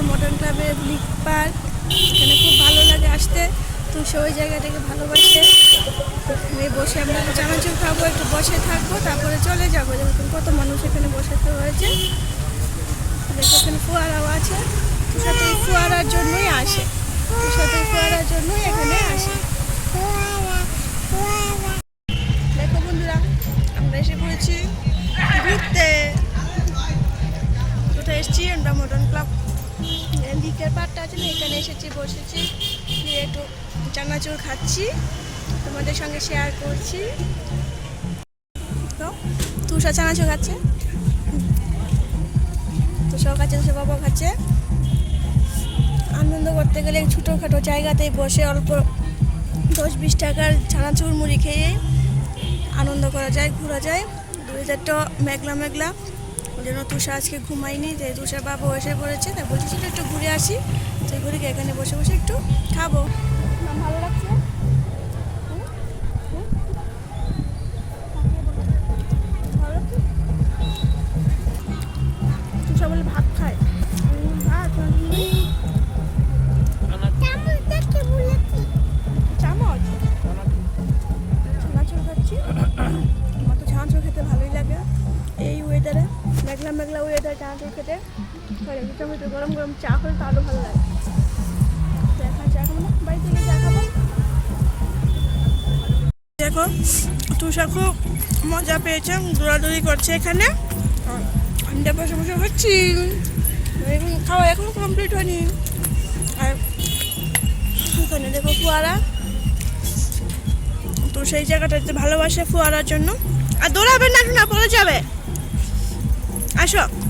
যাবে bleak park এখানে খুব ভালো লাগে আসতে। তো ওই জায়গাটাকে ভালোবাসে। এখানে বসে আমরা চানাচুর খাব, একটু বসে থাকব, তারপরে চলে যাব। যেরকম কত মানুষ এখানে বসে রয়েছে। এখানে ফোয়ারাও আছে। এই ফোয়ারার জন্যই আসে। তো ফোয়ারার জন্যই এখানে আসে। দেখো বন্ধুরা, আমরা এসে পড়েছি ঘুরতে। দিকের পাটটা আছে না, এখানে এসেছি, বসেছি দিয়ে একটু চানাচুর খাচ্ছি, তোমাদের সঙ্গে শেয়ার করছি। তো, তুষার চানাচুর খাচ্ছে? তুষার খাচ্ছে তুষার বাবা খাচ্ছে। আনন্দ করতে গেলে ছোটোখাটো জায়গাতেই বসে অল্প দশ বিশ টাকার চানাচুর মুড়ি খেয়ে আনন্দ করা যায়, ঘোরা যায়। দুই হাজারটা মেঘলা মেঘলা। ওই জন্য তুষার আজকে ঘুমাইনি যে তুষার বাবা এসে পড়েছে, তাই বলছি একটু ঘুরে আসি। তো ঘুরে এখানে বসে বসে একটু খাব। ভালো লাগছে? মেঘলা মেঘলা ওয়েদার চানাচুর খেতে লাগে টমেটো গরম গরম চা হলে তো আরও ভালো লাগে। দেখা চা না? বাড়িতে গিয়ে চা খাব? দেখো তুষা খুব মজা পেয়েছে, দৌড়াদৌড়ি করছে এখানে। আমি বসে বসে হচ্ছি। খাওয়া এখনও কমপ্লিট হয়নি। আর এখানে দেখো ফোয়ারা। তো সেই জায়গাটাতে ভালোবাসে ফোয়ারার জন্য। আর দৌড়াবে না না, পড়ে যাবে। আসো